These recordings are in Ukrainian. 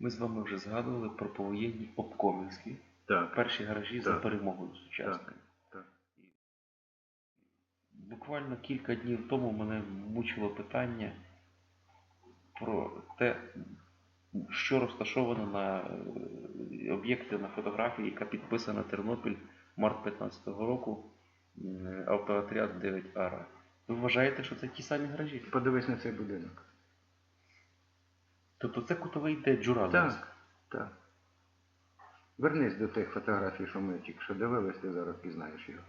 Ми з вами вже згадували про повоєнні обкомівські. Так. Перші гаражі за перемогою сучасною. так. Буквально кілька днів тому мене мучило питання про те, що розташовано на е, об'єкти на фотографії, яка підписана Тернопіль март 15-го року, автоотряд 9 Ара. Ви вважаєте, що це ті самі гаражі? Подивись на цей будинок. Тобто це кутовий, де джура зараз? Так, так. Вернись до тих фотографій, що ми тільки що дивились, ти зараз пізнаєш його.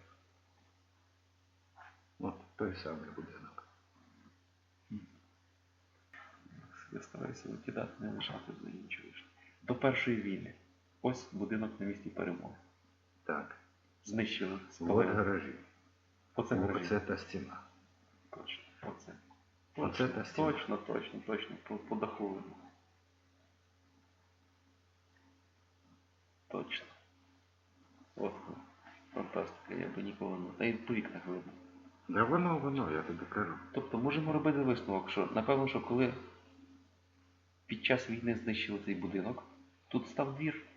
От той самий будинок. Я стараюся викидати, не лишати за іншого. До першої війни. Ось будинок на місці перемоги. Так. Знищили, От гаражі. Оце гаражі. Оце та стіна. Точно. Оце. Оце Точно, точно, точно, точно. По, по даху видно. Точно. От. Фантастика, я би ніколи не. Та й по вікнах видно. Да воно, воно, я тобі кажу. Тобто можемо робити висновок, що напевно, що коли під час війни знищили цей будинок, тут став двір.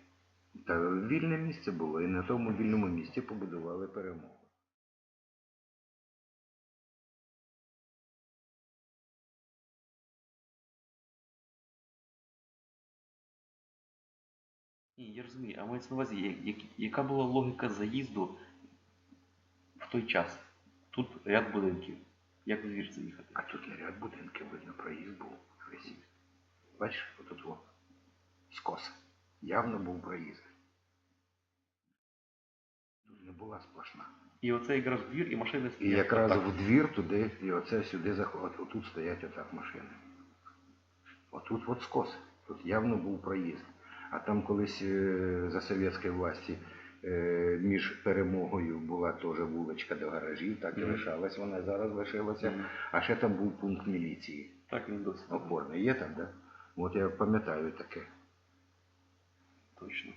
Та вільне місце було, і на тому вільному місці побудували перемогу. Ні, я розумію, а мається на увазі, яка була логіка заїзду в той час? Тут ряд будинків. Як в двір заїхати? А тут не ряд будинків, видно, проїзд був весь. Бачиш, отут во. Скос. Явно був проїзд. Тут не була сплошна. І оце якраз двір, і машини І якраз отак. в двір туди, і оце сюди заходить. Отут стоять отак машини. Отут от скос. Тут явно був проїзд. А там колись е, за совєтської власті е, між перемогою була теж вуличка до гаражів, так і Мгм. лишалась, вона зараз лишилася. Мгм. А ще там був пункт міліції. Так він досить. Опорний є там, да? От я пам'ятаю таке. Точно.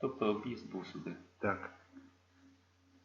Тобто об'їзд був сюди. Так.